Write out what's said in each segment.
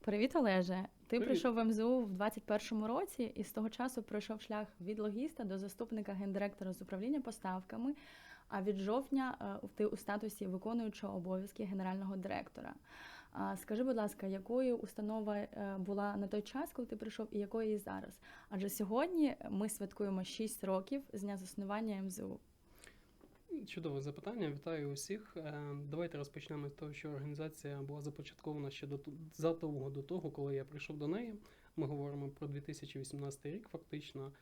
Привіт, Олеже. Ти Привіт. прийшов в МЗУ в 21-му році і з того часу пройшов шлях від логіста до заступника гендиректора з управління поставками. А від жовтня е, ти у статусі виконуючого обов'язки генерального директора. А Скажи, будь ласка, якою установа е, була на той час, коли ти прийшов, і якою є зараз? Адже сьогодні ми святкуємо 6 років з дня заснування МЗУ. Чудове запитання. Вітаю усіх. Е, Давайте розпочнемо з того, що організація була започаткована ще до задовго до того, коли я прийшов до неї. Ми говоримо про 2018 рік, фактично.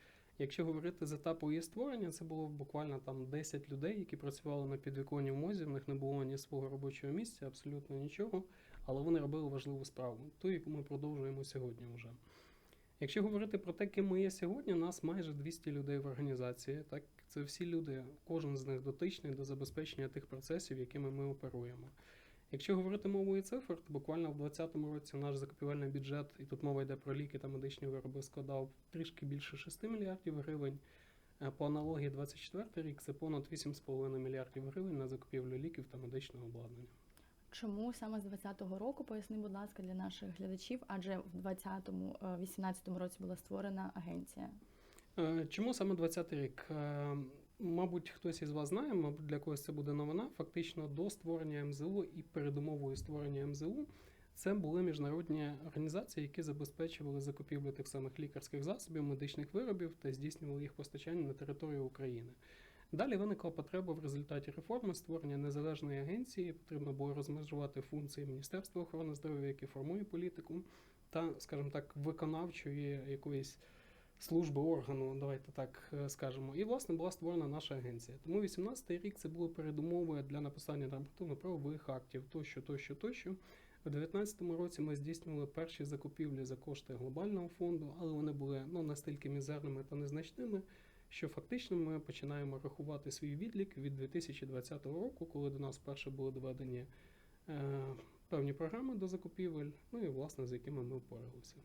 Якщо говорити з етапу її створення, це було буквально там 10 людей, які працювали на підвіконні в мозі. В них не було ні свого робочого місця, абсолютно нічого. Але вони робили важливу справу, ту, яку ми продовжуємо сьогодні вже. Якщо говорити про те, ким ми є сьогодні, у нас майже 200 людей в організації. Так, це всі люди, кожен з них дотичний до забезпечення тих процесів, якими ми оперуємо. Якщо говорити мовою цифр, то буквально в 2020 році наш закупівельний бюджет, і тут мова йде про ліки та медичні вироби, складав трішки більше 6 мільярдів гривень. Е, По аналогії 24 рік це понад 8,5 мільярдів гривень на закупівлю ліків та медичного обладнання. Чому саме з 20-го року? Поясни, будь ласка, для наших глядачів, адже в 20-му, е, 18-му році була створена агенція. Е, Чому саме 20 рік? Мабуть, хтось із вас знає, мабуть, для когось це буде новина. Фактично до створення МЗУ і передумовою створення МЗУ це були міжнародні організації, які забезпечували закупівлю тих самих лікарських засобів, медичних виробів та здійснювали їх постачання на територію України. Далі виникла потреба в результаті реформи створення незалежної агенції. Потрібно було розмежувати функції Міністерства охорони здоров'я, яке формує політику, та, скажімо так, виконавчої якоїсь служби органу, давайте так е, скажемо. І власне була створена наша агенція. Тому 18-й рік це були передумови для написання нормативно-правових актів, тощо, тощо, тощо. У 2019 році ми здійснювали перші закупівлі за кошти глобального фонду, але вони були ну настільки мізерними та незначними, що фактично ми починаємо рахувати свій відлік від 2020 року, коли до нас вперше були доведені е, певні програми до закупівель, ну і власне з якими ми впоралися.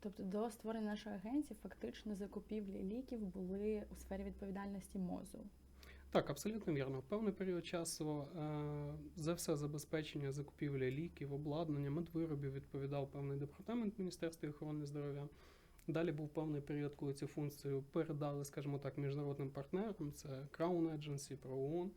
Тобто до створення нашої агенції фактично закупівлі ліків були у сфері відповідальності МОЗу. Так, абсолютно вірно. Певний період часу е, за все забезпечення закупівлі ліків, обладнання, медвиробів відповідав певний департамент Міністерства охорони здоров'я. Далі був певний період, коли цю функцію передали, скажімо так, міжнародним партнерам, це Crown Agency, ProON.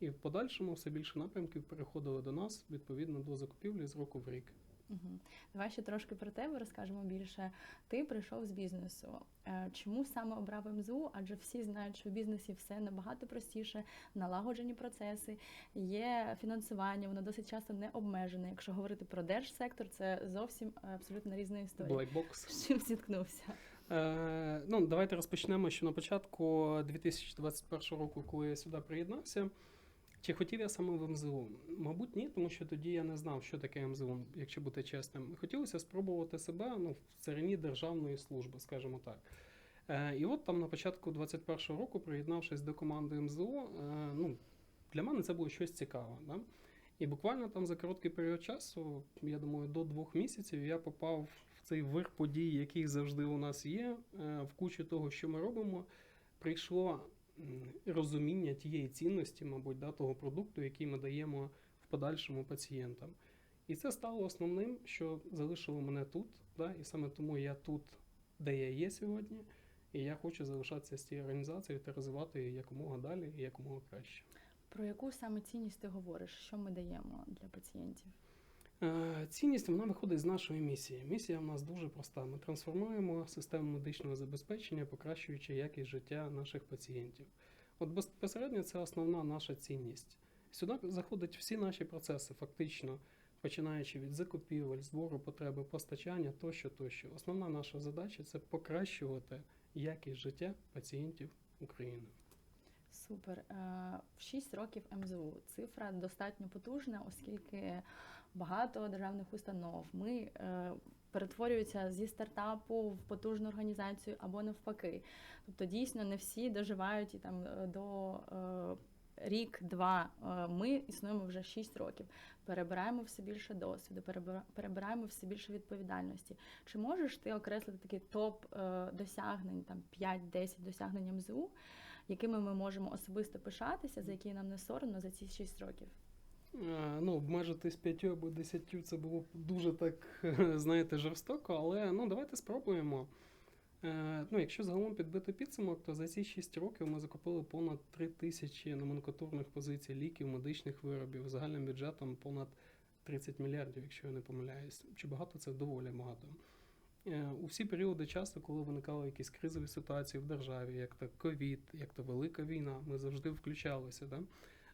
І в подальшому все більше напрямків переходили до нас відповідно до закупівлі з року в рік. Угу. Давай ще трошки про тебе розкажемо більше. Ти прийшов з бізнесу. Е, Чому саме обрав МЗУ? Адже всі знають, що в бізнесі все набагато простіше, налагоджені процеси, є фінансування, воно досить часто не обмежене. Якщо говорити про держсектор, це зовсім е, абсолютно різна історія. Black З чим зіткнувся? Е, ну, давайте розпочнемо, що на початку 2021 року, коли я сюди приєднався, чи хотів я саме в МЗУ? Мабуть, ні, тому що тоді я не знав, що таке МЗУ, якщо бути чесним. Хотілося спробувати себе ну, в царині державної служби, скажімо так. Е, і от там на початку 2021 року, приєднавшись до команди МЗУ, е, ну, для мене це було щось цікаве. Да? І буквально там за короткий період часу, я думаю, до двох місяців я попав в цей вир подій, який завжди у нас є, е, в кучу того, що ми робимо, прийшло розуміння тієї цінності, мабуть, да, того продукту, який ми даємо в подальшому пацієнтам. І це стало основним, що залишило мене тут. Да, і саме тому я тут, де я є сьогодні, і я хочу залишатися з цією організацією та розвивати її якомога далі і якомога краще. Про яку саме цінність ти говориш? Що ми даємо для пацієнтів? Е, Цінність вона виходить з нашої місії. Місія в нас дуже проста. Ми трансформуємо систему медичного забезпечення, покращуючи якість життя наших пацієнтів. От безпосередньо це основна наша цінність. Сюди заходять всі наші процеси, фактично, починаючи від закупівель, збору потреби, постачання тощо, тощо. Основна наша задача це покращувати якість життя пацієнтів України. Супер. Е, В 6 років МЗУ цифра достатньо потужна, оскільки багато державних установ ми е, перетворюються зі стартапу в потужну організацію або навпаки. Тобто, дійсно не всі доживають і там е, до е, рік-два. Ми існуємо вже 6 років. Перебираємо все більше досвіду, перебира- перебираємо все більше відповідальності. Чи можеш ти окреслити такий топ досягнень, там 5-10 досягнень МЗУ? якими ми можемо особисто пишатися, за які нам не соромно за ці 6 років? Е, Ну, обмежитись п'ятью або десятью це було б дуже так, знаєте, жорстоко, але ну давайте спробуємо. Е, Ну, якщо загалом підбити підсумок, то за ці 6 років ми закупили понад 3 тисячі номенклатурних позицій ліків, медичних виробів, загальним бюджетом понад 30 мільярдів, якщо я не помиляюсь. Чи багато це доволі багато. Е, У всі періоди часу, коли виникали якісь кризові ситуації в державі, як то ковід, як то велика війна, ми завжди включалися. Да?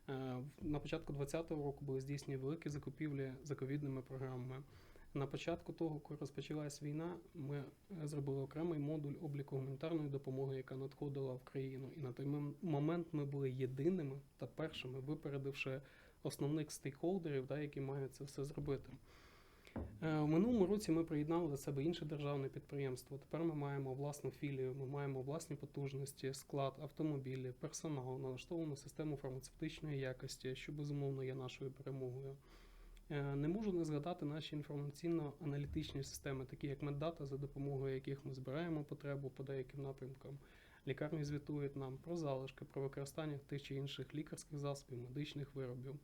Е, На початку 2020 року були здійснені великі закупівлі за ковідними програмами. На початку того, коли розпочалась війна, ми е, зробили окремий модуль обліку гуманітарної допомоги, яка надходила в країну. І на той момент ми були єдиними та першими, випередивши основних стейкхолдерів, да, які мають це все зробити. Е, У минулому році ми приєднали до себе інше державне підприємство. Тепер ми маємо власну філію, ми маємо власні потужності, склад, автомобілі, персонал, налаштовану систему фармацевтичної якості, що безумовно є нашою перемогою. Е, Не можу не згадати наші інформаційно-аналітичні системи, такі як меддата, за допомогою яких ми збираємо потребу по деяким напрямкам. Лікарні звітують нам про залишки, про використання тих чи інших лікарських засобів, медичних виробів.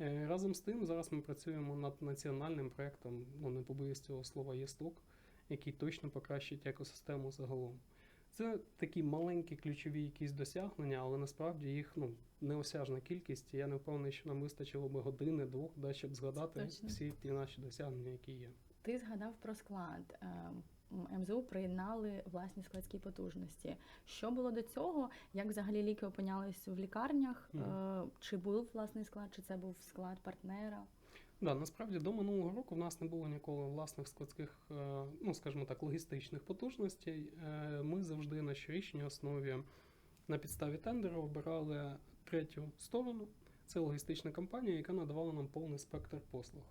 Е, Разом з тим, зараз ми працюємо над національним проєктом, ну не побоюсь цього слова ЄСТОК, який точно покращить екосистему загалом. Це такі маленькі ключові якісь досягнення, але насправді їх ну, неосяжна кількість. і Я не впевнений, що нам вистачило би години, двох, да, щоб згадати всі ті наші досягнення, які є. Ти згадав про склад. Е, МЗУ приєднали власні складські потужності. Що було до цього? Як взагалі ліки опинялись в лікарнях? Е, Чи був власний склад, чи це був склад партнера? Да, насправді до минулого року в нас не було ніколи власних складських, е, ну скажімо так, логістичних потужностей. Е, Ми завжди на щорічній основі на підставі тендеру обирали третю сторону. Це логістична компанія, яка надавала нам повний спектр послуг.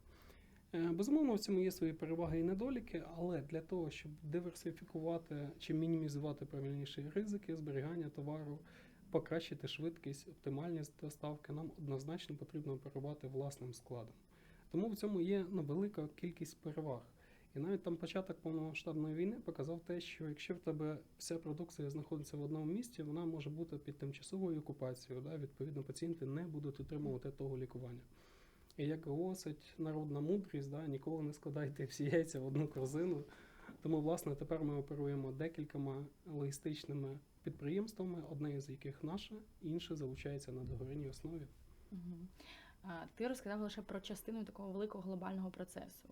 Е, Безумовно, в цьому є свої переваги і недоліки, але для того, щоб диверсифікувати чи мінімізувати правильніші ризики зберігання товару, покращити швидкість, оптимальність доставки, нам однозначно потрібно оперувати власним складом. Тому в цьому є ну, велика кількість переваг. І навіть там початок повномасштабної війни показав те, що якщо в тебе вся продукція знаходиться в одному місці, вона може бути під тимчасовою окупацією. Да? Відповідно, пацієнти не будуть отримувати того лікування. Як голосить народна мудрість, да, ніколи не складайте всі яйця в одну корзину. Тому, власне, тепер ми оперуємо декількома логістичними підприємствами, одне з яких наше, інше залучається на договірній основі. Угу. Ти розказав лише про частину такого великого глобального процесу.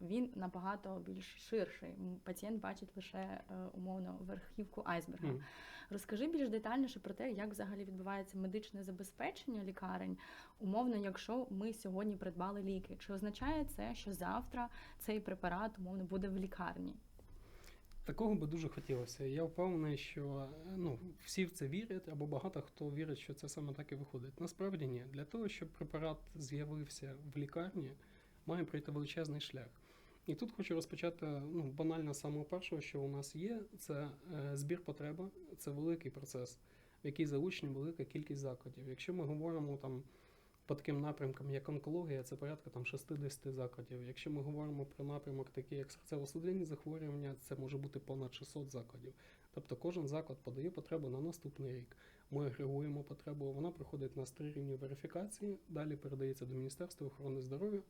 Він набагато більш ширший. Пацієнт бачить лише е, умовно верхівку айсберга. Мгм. Розкажи більш детальніше про те, як взагалі відбувається медичне забезпечення лікарень. Умовно, якщо ми сьогодні придбали ліки, чи означає це, що завтра цей препарат умовно буде в лікарні? Такого би дуже хотілося. Я впевнений, що ну, всі в це вірять, або багато хто вірить, що це саме так і виходить. Насправді ні. Для того, щоб препарат з'явився в лікарні, має пройти величезний шлях. І тут хочу розпочати ну, банально з самого першого, що у нас є, це е, збір потреби, це великий процес, в який залучені велика кількість закладів. Якщо ми говоримо там по таким напрямкам, як онкологія, це порядка там 60 закладів. Якщо ми говоримо про напрямок, такий як серцево-судинні захворювання, це може бути понад 600 закладів. Тобто кожен заклад подає потребу на наступний рік. Ми агрегуємо потребу, вона проходить на три рівні верифікації, далі передається до Міністерства охорони здоров'я.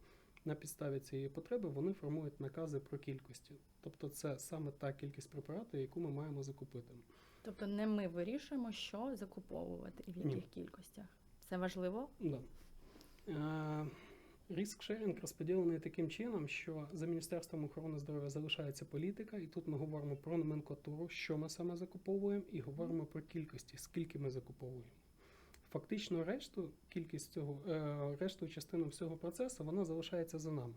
На підставі цієї потреби вони формують накази про кількості. Тобто це саме та кількість препарату, яку ми маємо закупити. Тобто не ми вирішуємо, що закуповувати і в Ні. яких кількостях. Це важливо? Да. Е, Риск шерінг розподілений таким чином, що за Міністерством охорони здоров'я залишається політика, і тут ми говоримо про номенклатуру, що ми саме закуповуємо, і говоримо про кількості, скільки ми закуповуємо. Фактично, решту, кількість цього, е, решту частину всього процесу вона залишається за нами.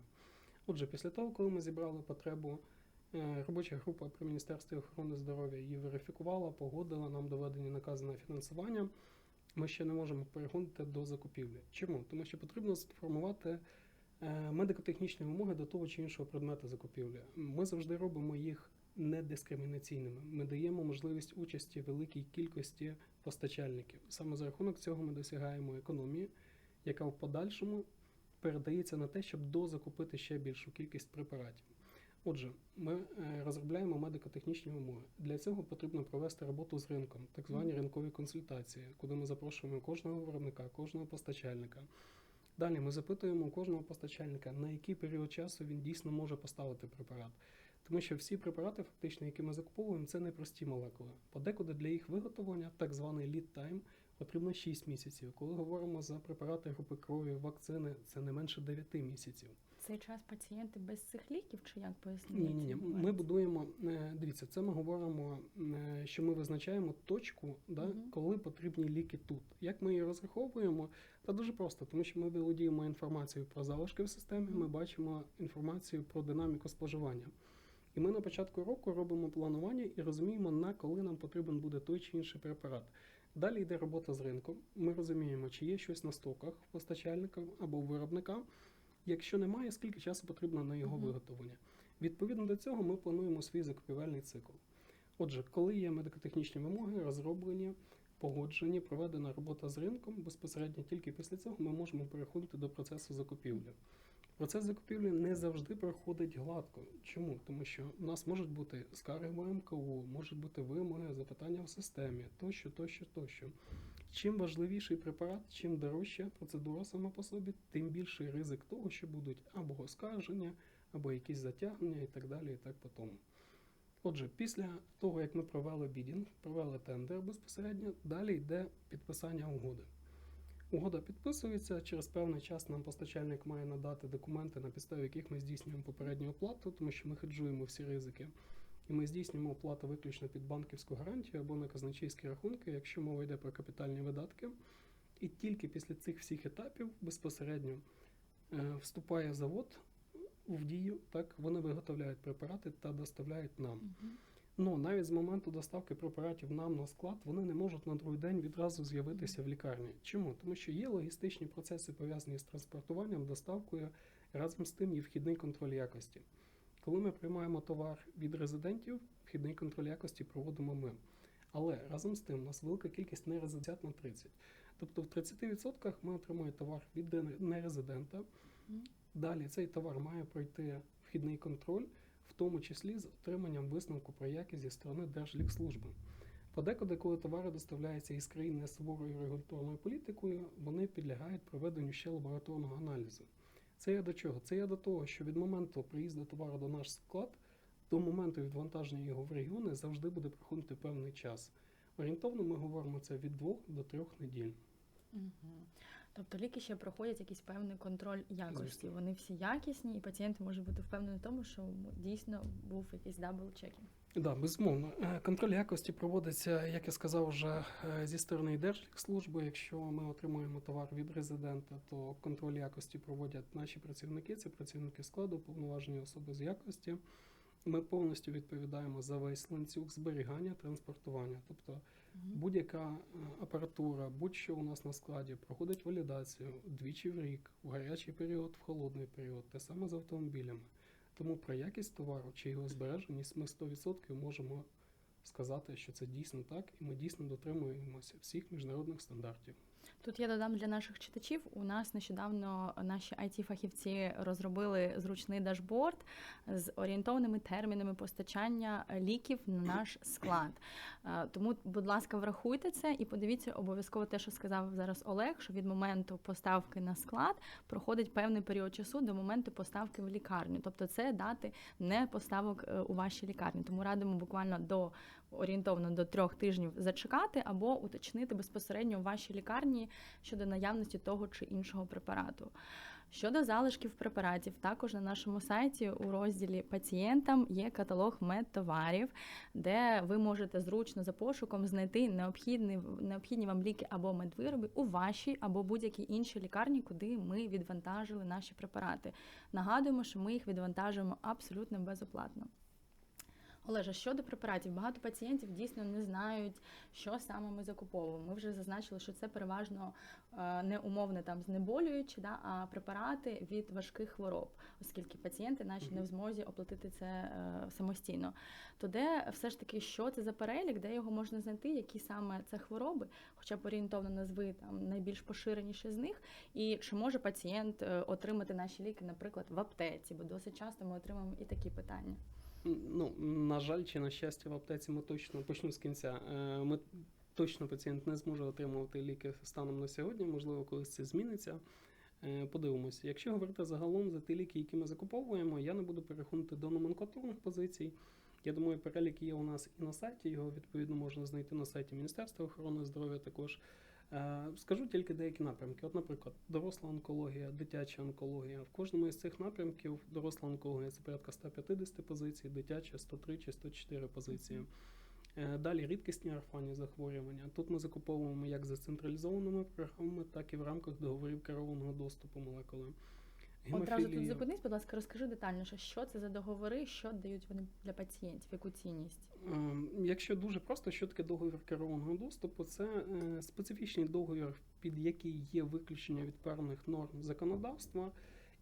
Отже, після того, коли ми зібрали потребу, е, робоча група при Міністерстві охорони здоров'я її верифікувала, погодила, нам доведені накази на фінансування ми ще не можемо переходити до закупівлі. Чому? Тому що потрібно сформувати е, медико-технічні вимоги до того чи іншого предмету закупівлі. Ми завжди робимо їх недискримінаційними. Ми даємо можливість участі великій кількості постачальників. Саме за рахунок цього ми досягаємо економії, яка в подальшому передається на те, щоб дозакупити ще більшу кількість препаратів. Отже, ми е, розробляємо медико-технічні вимоги. Для цього потрібно провести роботу з ринком, так звані ринкові консультації, куди ми запрошуємо кожного виробника, кожного постачальника. Далі ми запитуємо у кожного постачальника, на який період часу він дійсно може поставити препарат. Тому що всі препарати, фактично, які ми закуповуємо, це не прості молекули. Подекуди для їх виготовлення, так званий lead time, потрібно 6 місяців. Коли говоримо за препарати групи крові, вакцини, це не менше 9 місяців. Цей час пацієнти без цих ліків, чи як пояснити? Ні, ні, ні. Ми будуємо. е, Дивіться, це ми говоримо, е, що ми визначаємо точку, да, Мгм. коли потрібні ліки тут. Як ми її розраховуємо? Та дуже просто, тому що ми володіємо інформацією про залишки в системі, ми бачимо інформацію про динаміку споживання. І ми на початку року робимо планування і розуміємо, на коли нам потрібен буде той чи інший препарат. Далі йде робота з ринком. Ми розуміємо, чи є щось на стоках постачальника або виробника. Якщо немає, скільки часу потрібно на його Мгм. виготовлення. Відповідно до цього ми плануємо свій закупівельний цикл. Отже, коли є медико-технічні вимоги, розроблені, погоджені, проведена робота з ринком, безпосередньо тільки після цього ми можемо переходити до процесу закупівлі. Процес закупівлі не завжди проходить гладко. Чому? Тому що в нас можуть бути скарги МКУ, можуть бути вимоги, запитання в системі, тощо, тощо, тощо. Чим важливіший препарат, чим дорожча процедура сама по собі, тим більший ризик того, що будуть або оскарження, або якісь затягнення і так далі, і так по тому. Отже, після того, як ми провели бідінг, провели тендер безпосередньо, далі йде підписання угоди. Угода підписується, через певний час нам постачальник має надати документи, на підставі яких ми здійснюємо попередню оплату, тому що ми хеджуємо всі ризики. І ми здійснюємо оплату виключно під банківську гарантію або на казначейські рахунки, якщо мова йде про капітальні видатки. І тільки після цих всіх етапів безпосередньо е, вступає завод в дію, так вони виготовляють препарати та доставляють нам. Ну навіть з моменту доставки препаратів нам на склад вони не можуть на другий день відразу з'явитися в лікарні. Чому? Тому що є логістичні процеси пов'язані з транспортуванням, доставкою, разом з тим є вхідний контроль якості. Коли ми приймаємо товар від резидентів, вхідний контроль якості проводимо ми. Але разом з тим у нас велика кількість нерезидентів на 30. Тобто в 30% ми отримуємо товар від нерезидента. Далі цей товар має пройти вхідний контроль, в тому числі з отриманням висновку про якість зі сторони Держлікслужби. Подекуди, коли товари доставляються із країни з суворою регуляторною політикою, вони підлягають проведенню ще лабораторного аналізу. Це є до чого? Це є до того, що від моменту приїзду товару до наш склад до моменту відвантаження його в регіони завжди буде проходити певний час. Орієнтовно ми говоримо це від двох до трьох неділь. Мгм. Тобто ліки ще проходять якийсь певний контроль якості. Звісно. Вони всі якісні, і пацієнт може бути впевнений в тому, що дійсно був якийсь дабл чекінг. Да, безумовно. Е, Контроль якості проводиться, як я сказав, вже е, зі сторони Держлікслужби. Якщо ми отримуємо товар від резидента, то контроль якості проводять наші працівники. Це працівники складу, повноважені особи з якості. Ми повністю відповідаємо за весь ланцюг зберігання, транспортування. Тобто будь-яка е, апаратура, будь-що у нас на складі проходить валідацію двічі в рік, в гарячий період, в холодний період, те саме з автомобілями. Тому про якість товару чи його збереженість ми 100% можемо сказати, що це дійсно так, і ми дійсно дотримуємося всіх міжнародних стандартів. Тут я додам для наших читачів. У нас нещодавно наші it фахівці розробили зручний дашборд з орієнтовними термінами постачання ліків на наш склад. Е, Тому, будь ласка, врахуйте це і подивіться обов'язково те, що сказав зараз Олег, що від моменту поставки на склад проходить певний період часу до моменту поставки в лікарню. Тобто, це дати не поставок е, у вашій лікарні. Тому радимо буквально до орієнтовно до трьох тижнів зачекати або уточнити безпосередньо в вашій лікарні щодо наявності того чи іншого препарату. Щодо залишків препаратів, також на нашому сайті у розділі пацієнтам є каталог медтоварів, де ви можете зручно за пошуком знайти необхідні, необхідні вам ліки або медвироби у вашій або будь-якій іншій лікарні, куди ми відвантажили наші препарати. Нагадуємо, що ми їх відвантажуємо абсолютно безоплатно. Олежа, щодо препаратів, багато пацієнтів дійсно не знають, що саме ми закуповуємо. Ми вже зазначили, що це переважно е, не умовне там знеболюючі, да, а препарати від важких хвороб, оскільки пацієнти наші не в змозі оплатити це е, самостійно. То де все ж таки, що це за перелік, де його можна знайти, які саме це хвороби, хоча б орієнтовно назви там найбільш поширеніші з них, і чи може пацієнт е, отримати наші ліки, наприклад, в аптеці, бо досить часто ми отримуємо і такі питання. Ну, на жаль, чи на щастя, в аптеці ми точно почну з кінця. Е, Ми точно пацієнт не зможе отримувати ліки станом на сьогодні. Можливо, колись це зміниться. Е, Подивимося. Якщо говорити загалом за ті ліки, які ми закуповуємо, я не буду переходити до номенклатурних позицій. Я думаю, перелік є у нас і на сайті. Його відповідно можна знайти на сайті Міністерства охорони здоров'я також. Е, Скажу тільки деякі напрямки. От, наприклад, доросла онкологія, дитяча онкологія. В кожному із цих напрямків доросла онкологія це порядка 150 позицій, дитяча 103 чи 104 позиції. Е, Далі рідкісні орфанні захворювання. Тут ми закуповуємо як за централізованими програмами, так і в рамках договорів керованого доступу молекули. Одразу тут зупинись, будь ласка, розкажи детальніше, що це за договори, що дають вони для пацієнтів, яку цінність. Ем, Якщо дуже просто, що таке договір керованого доступу, це е, специфічний договір, під який є виключення від певних норм законодавства.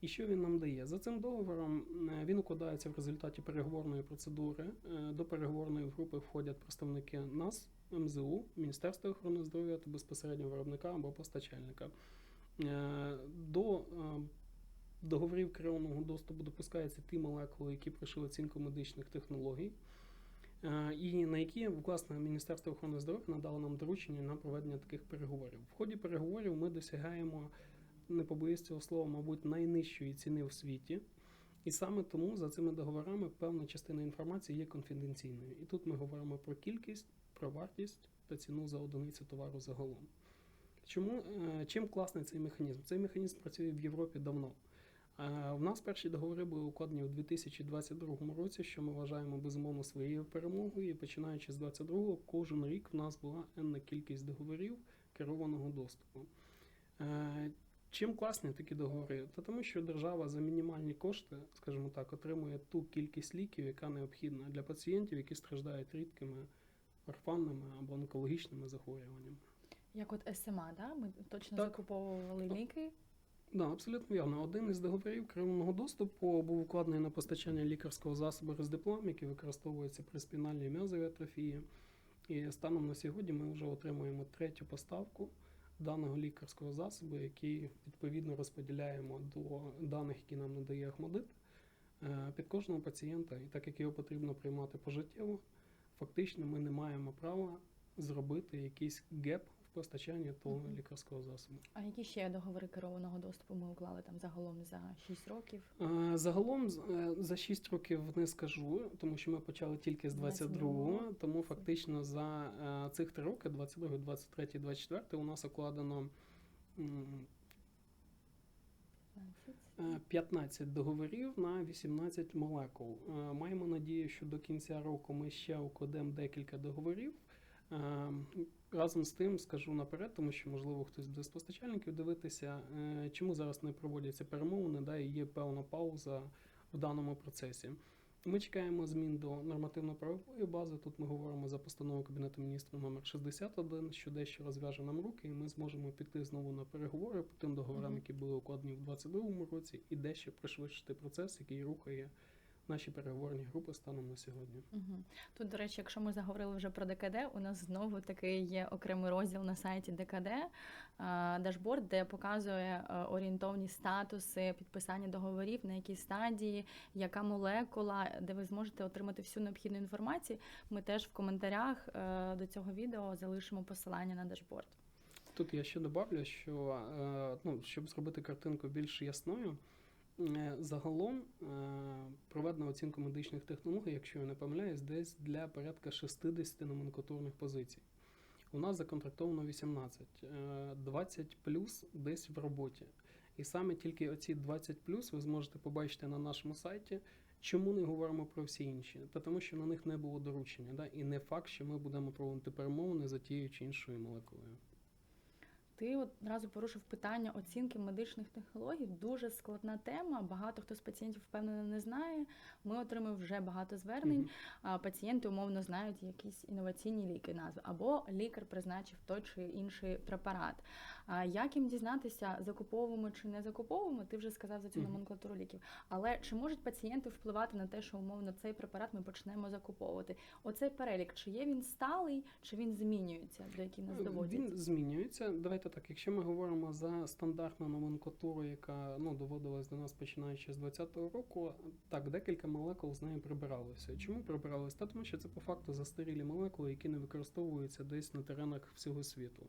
І що він нам дає? За цим договором е, він укладається в результаті переговорної процедури. Е, До переговорної групи входять представники НАС, МЗУ, Міністерства охорони здоров'я та безпосередньо виробника або постачальника. До договорів керованого доступу допускаються ті молекули, які пройшли оцінку медичних технологій. Е, І на які власне Міністерство охорони здоров'я надало нам доручення на проведення таких переговорів. В ході переговорів ми досягаємо, не побоюсь цього слова, мабуть, найнижчої ціни в світі. І саме тому за цими договорами певна частина інформації є конфіденційною. І тут ми говоримо про кількість, про вартість та ціну за одиницю товару загалом. Чому е, чим класний цей механізм? Цей механізм працює в Європі давно. У нас перші договори були укладені у 2022 році, що ми вважаємо безумовно своєю перемогою. І починаючи з 2022, кожен рік в нас була енна кількість договорів керованого доступу. Е, Чим класні такі договори? Та тому, що держава за мінімальні кошти, скажімо так, отримує ту кількість ліків, яка необхідна для пацієнтів, які страждають рідкими орфанними або онкологічними захворюваннями. Як от СМА, да? ми точно Так. закуповували ліки. Да, абсолютно вірно. Один із договорів керованого доступу був укладений на постачання лікарського засобу Рездиплам, який використовується при спінальній м'язовій атрофії. І станом на сьогодні ми вже отримуємо третю поставку даного лікарського засобу, який відповідно розподіляємо до даних, які нам надає Ахмадит, е, під кожного пацієнта. І так як його потрібно приймати пожиттєво, фактично ми не маємо права зробити якийсь геп в постачанні того Мгм. лікарського засобу. А які ще договори керованого доступу ми уклали там загалом за 6 років? Е, Загалом з- е, за 6 років не скажу, тому що ми почали тільки з 22-го, 22-го. тому фактично за е, цих три роки, 22, 23, 24, у нас укладено м, е, 15 договорів на 18 молекул. Е, Маємо надію, що до кінця року ми ще укладемо декілька договорів. Е, Разом з тим скажу наперед, тому що можливо хтось буде з постачальників дивитися, е, чому зараз не проводяться перемовини, да, і є певна пауза в даному процесі. Ми чекаємо змін до нормативно-правової бази. Тут ми говоримо за постанову Кабінету міністрів номер 61, що дещо розв'яже нам руки, і ми зможемо піти знову на переговори по тим договорам, які були укладені в 2022 році, і дещо пришвидшити процес, який рухає наші переговорні групи станом на сьогодні. Угу. Тут, до речі, якщо ми заговорили вже про ДКД, у нас знову таки є окремий розділ на сайті ДКД, е, дашборд, де показує е, орієнтовні статуси підписання договорів, на якій стадії, яка молекула, де ви зможете отримати всю необхідну інформацію. Ми теж в коментарях е, до цього відео залишимо посилання на дашборд. Тут я ще добавлю, що ну, щоб зробити картинку більш ясною, загалом е, проведена оцінка медичних технологій, якщо я не помиляюсь, десь для порядка 60 номенклатурних позицій. У нас законтрактовано 18, е, 20 плюс десь в роботі. І саме тільки оці 20 плюс ви зможете побачити на нашому сайті. Чому не говоримо про всі інші? Та тому, що на них не було доручення, да? і не факт, що ми будемо проводити перемовини за тією чи іншою молекулою. Ти от одразу порушив питання оцінки медичних технологій. Дуже складна тема. Багато хто з пацієнтів впевнено не знає. Ми отримали вже багато звернень. А пацієнти умовно знають якісь інноваційні ліки назви, або лікар призначив той чи інший препарат. А як їм дізнатися, закуповуємо чи не закуповуємо? Ти вже сказав за цю номенклатуру ліків. Але чи можуть пацієнти впливати на те, що умовно цей препарат ми почнемо закуповувати? Оцей перелік, чи є він сталий, чи він змінюється, до яких нас доводять? Він змінюється. Давайте так, якщо ми говоримо за стандартну номенклатуру, яка ну доводилась до нас починаючи з 20-го року, так декілька молекул з нею прибиралося. Чому прибиралося? Та тому що це по факту застарілі молекули, які не використовуються десь на теренах всього світу.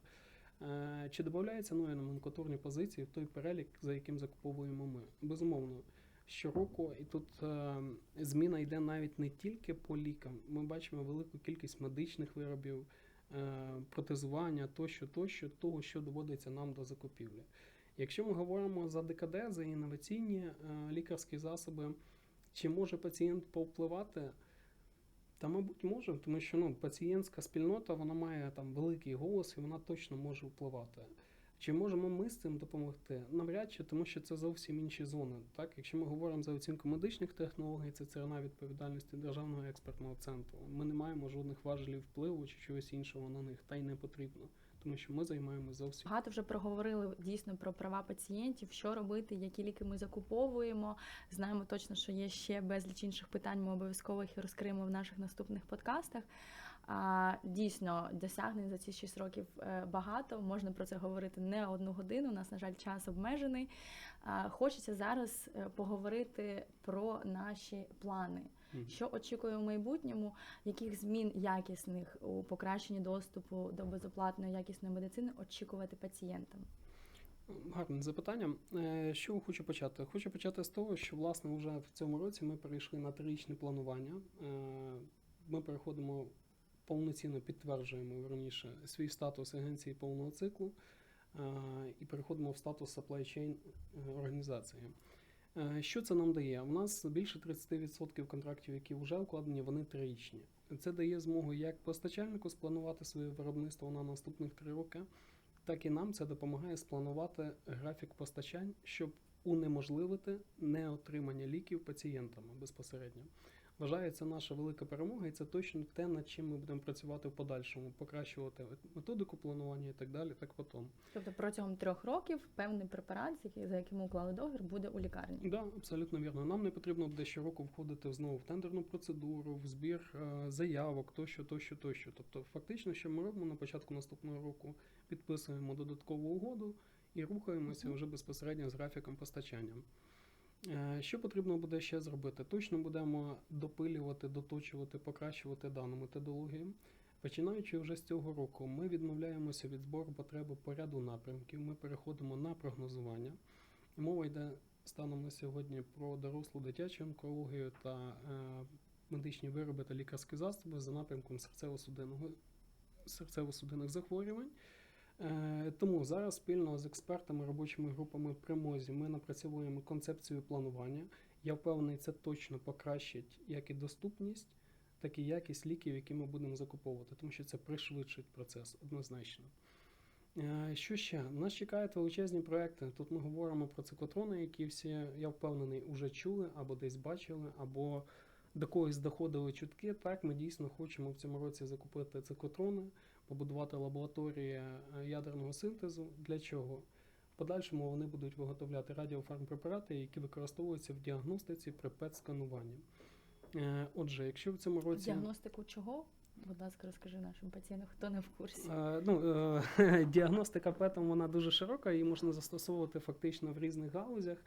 Е, Чи додаються нові номенклатурні позиції в той перелік, за яким закуповуємо ми? Безумовно. Щороку, і тут е, зміна йде навіть не тільки по лікам. Ми бачимо велику кількість медичних виробів, е, протезування тощо, тощо, того, що доводиться нам до закупівлі. Якщо ми говоримо за ДКД, за інноваційні лікарські засоби, чи може пацієнт повпливати? Та, мабуть, може, тому що ну, пацієнтська спільнота вона має там великий голос і вона точно може впливати. Чи можемо ми з цим допомогти? Навряд чи, тому що це зовсім інші зони. Так, якщо ми говоримо за оцінку медичних технологій, це церна відповідальності державного експертного центру. Ми не маємо жодних важелів впливу чи чогось іншого на них, та й не потрібно, тому що ми займаємося зовсім. Багато вже проговорили дійсно про права пацієнтів, що робити, які ліки ми закуповуємо. Знаємо точно, що є ще безліч інших питань. Ми обов'язково їх розкриємо в наших наступних подкастах. А дійсно досягнень за ці 6 років е, багато. Можна про це говорити не одну годину. У нас, на жаль, час обмежений. А, Хочеться зараз е, поговорити про наші плани. Що очікує в майбутньому, яких змін якісних у покращенні доступу до безоплатної якісної медицини очікувати пацієнтам? Гарне запитання. Е, чого хочу почати? Хочу почати з того, що власне вже в цьому році ми перейшли на трирічне планування. Е, Ми переходимо повноцінно підтверджуємо верніше свій статус агенції повного циклу е, і переходимо в статус supply chain організації. Е, Що це нам дає? У нас більше 30% контрактів, які вже укладені, вони трирічні. Це дає змогу як постачальнику спланувати своє виробництво на наступних три роки, так і нам це допомагає спланувати графік постачань, щоб унеможливити неотримання ліків пацієнтами безпосередньо. Вважаю, це наша велика перемога, і це точно те, над чим ми будемо працювати в подальшому, покращувати методику планування і так далі, так потім. Тобто протягом трьох років певний препарат, за яким ми уклали договір, буде у лікарні. Да, абсолютно вірно. Нам не потрібно буде щороку входити знову в тендерну процедуру, в збір е, заявок, тощо, тощо, тощо. Тобто, фактично, що ми робимо на початку наступного року, підписуємо додаткову угоду і рухаємося вже безпосередньо з графіком постачання. Е, Що потрібно буде ще зробити? Точно будемо допилювати, доточувати, покращувати дану методологію. Починаючи вже з цього року, ми відмовляємося від збору потреби по ряду напрямків. Ми переходимо на прогнозування. Мова йде станом на сьогодні про дорослу дитячу онкологію та е, медичні вироби та лікарські засоби за напрямком серцево-судинних захворювань. Е, Тому зараз спільно з експертами, робочими групами при МОЗі ми напрацьовуємо концепцію планування. Я впевнений, це точно покращить як і доступність, так і якість ліків, які ми будемо закуповувати, тому що це пришвидшить процес однозначно. Е, Що ще? Нас чекають величезні проекти. Тут ми говоримо про циклотрони, які всі, я впевнений, уже чули або десь бачили, або до когось доходили чутки. Так, ми дійсно хочемо в цьому році закупити циклотрони, побудувати лабораторії е, ядерного синтезу. Для чого? В подальшому вони будуть виготовляти радіофармпрепарати, які використовуються в діагностиці при ПЕТ-скануванні. Е, Отже, якщо в цьому році Діагностику чого? Будь ласка, розкажи нашим пацієнтам, хто не в курсі. Е, Ну, діагностика ПЕТом вона дуже широка, її можна застосовувати фактично в різних галузях.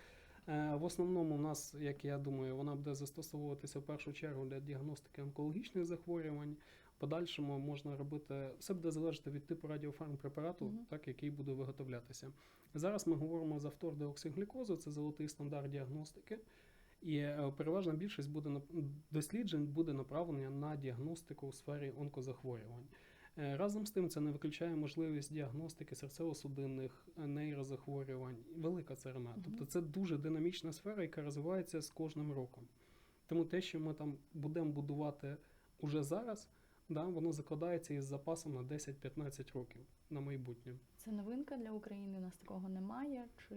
Е, В основному, у нас, як я думаю, вона буде застосовуватися в першу чергу для діагностики онкологічних захворювань. В подальшому можна робити все буде залежати від типу радіофармпрепарату, Мгм. так який буде виготовлятися. Зараз ми говоримо за фтордеоксиглюкозу, це золотий стандарт діагностики. І е, переважна більшість буде нап- досліджень буде направлення на діагностику у сфері онкозахворювань. Е, Разом з тим, це не виключає можливість діагностики серцево-судинних е, нейрозахворювань. Велика царина. Угу. Тобто це дуже динамічна сфера, яка розвивається з кожним роком. Тому те, що ми там будемо будувати уже зараз, Да, воно закладається із запасом на 10-15 років на майбутнє. Це новинка для України. У нас такого немає. Чи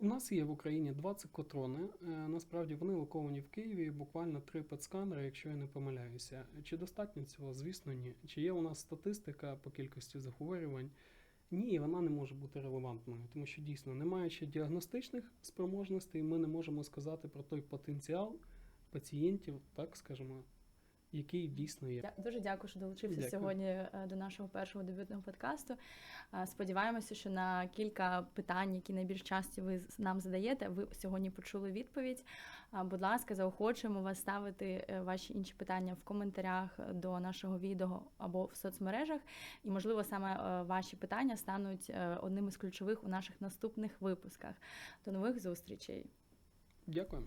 У нас є в Україні два циклотрони. Е, Насправді вони локовані в Києві, буквально три пецканери, якщо я не помиляюся. Чи достатньо цього? Звісно, ні. Чи є у нас статистика по кількості захворювань? Ні, вона не може бути релевантною, тому що дійсно, не маючи діагностичних спроможностей, ми не можемо сказати про той потенціал пацієнтів, так скажемо, який дійсно є. Дя- дуже дякую, що долучився Дякую. сьогодні е, до нашого першого дебютного подкасту. Е, Сподіваємося, що на кілька питань, які найбільш часті ви нам задаєте, ви сьогодні почули відповідь. Будь ласка, заохочуємо вас ставити е, ваші інші питання в коментарях до нашого відео або в соцмережах. І, можливо, саме е, ваші питання стануть е, одним із ключових у наших наступних випусках. До нових зустрічей! Дякую.